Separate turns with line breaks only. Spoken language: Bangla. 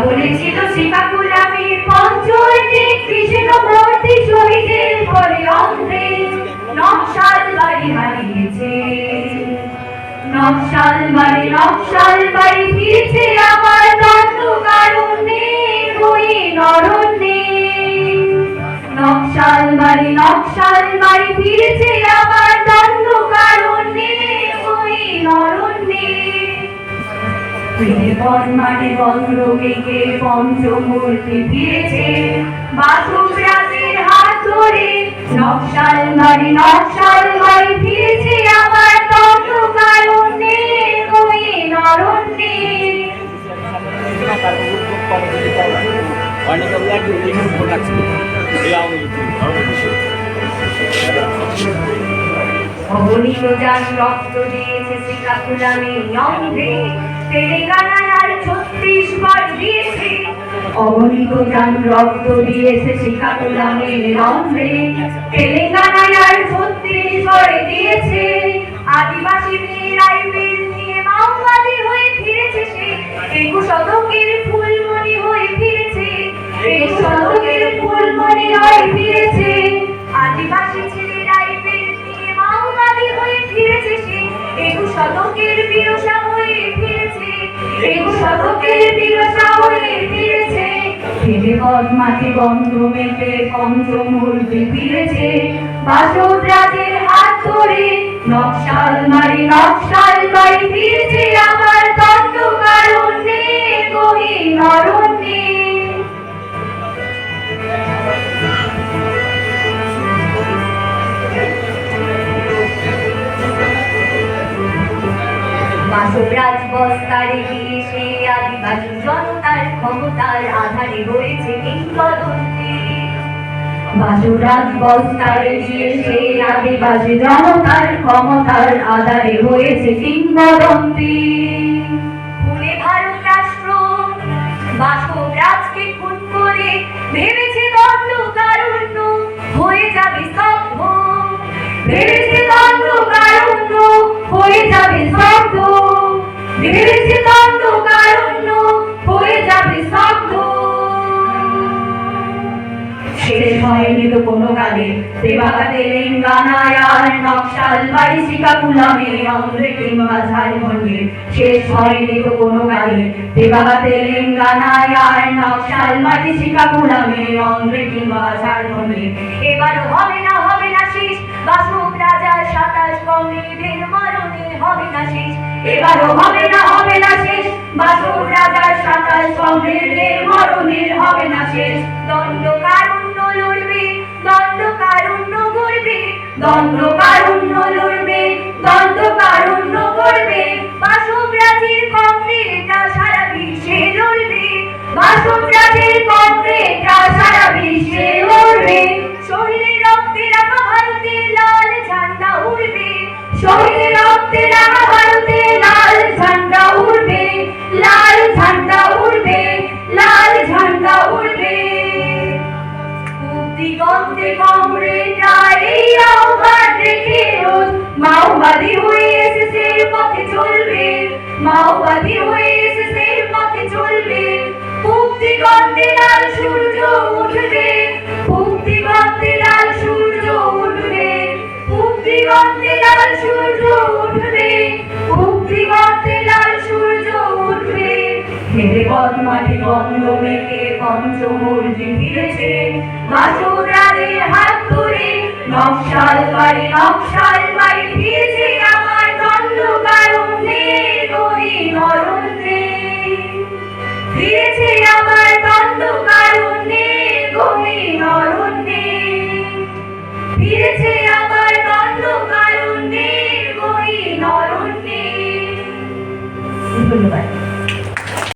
বলেছিল শ্রীকাকুলামের পঞ্চটি কৃষ্ণ মূর্তি শহীদের পরে অন্ধ্রে নকশাল বাড়ি হারিয়েছে। নকশাল বাড়ি নকশাল বাড়ি ফিরছে আমার দণ্ড কারণে বই নরণে নকশাল বাড়ি নকশাল বাড়ি ফিরছে আমার দণ্ড কারণে বই নরণে বর্মানে বন্ধ মেঘে পঞ্চমূর্তি ফিরেছে বাসুক হাত ধরে নকশাল বাড়ি নকশাল বাড়ি ফিরেছে আমার দণ্ড কারণে ওই নরণে অগণিত যান রক্ত দিয়েছে শ্রীকাকুলামে অন্ধে তেলেঙ্গানায় আর ছত্তিশগড় দিয়েছে। অগণিত যান রক্ত দিয়েছে শ্রীকাকুলামে রন্ধ্রে। তেলেঙ্গানায় আর ছত্তিশগড় দিয়েছে। আদিবাসী মেয়ে ফিরে গন্ধ মেপে কঞ্চমূল ফিরেছে বাসব হাত ধরে নকশাল মারি, নকশাল বাড়ি ফিরেছে আমার দণ্ড কারণে গহীন অরণ্যে বাসবরাজ বস্তারে গিয়ে সে আদিবাসী জনতার ক্ষমতার আধারে হয়েছে কিংবদন্তি বাসুরাজ বস্তারে গিয়ে সে আদিবাসী জনতার ক্ষমতার আধারে হয়েছে কিংবদন্তি পুনে ভারত রাষ্ট্র বাসবরাজকে খুন করে ভেবেছে কালে দেবাকা তেলেঙ্গানায় নকশাল বাড়ি শ্রীকাকুলামে অন্ধ্রে কিংবা ঝাড়খণ্ডে শেষ হয়নি তো কোনো কালে দেবাকা তেলেঙ্গানায় নকশাল বাড়ি শ্রীকাকুলামে অন্ধ্রে কিংবা ঝাড়খণ্ডে এবারও হবে না হবে না শেষ বাসুক রাজার সাতাশ কমরেডের মরণে হবে না শেষ এবারও হবে না হবে না শেষ বাসুক রাজার সাতাশ কমরেডের মরণের হবে না শেষ গড়বে লাল সূর্য উঠবে দিগন্তে লাল সূর্য উঠবে দিগন্তে লাল সূর্য উঠবে দিগন্তে লাল সূর্য উঠবে। হেরে পদ্মাটি বন্ধ মেঘে পঞ্চমূর্তি ফিরেছে, বাসুরাদের হাত ধরে নকশাল বাড়ি নকশাল গহীন ধন্যবাদ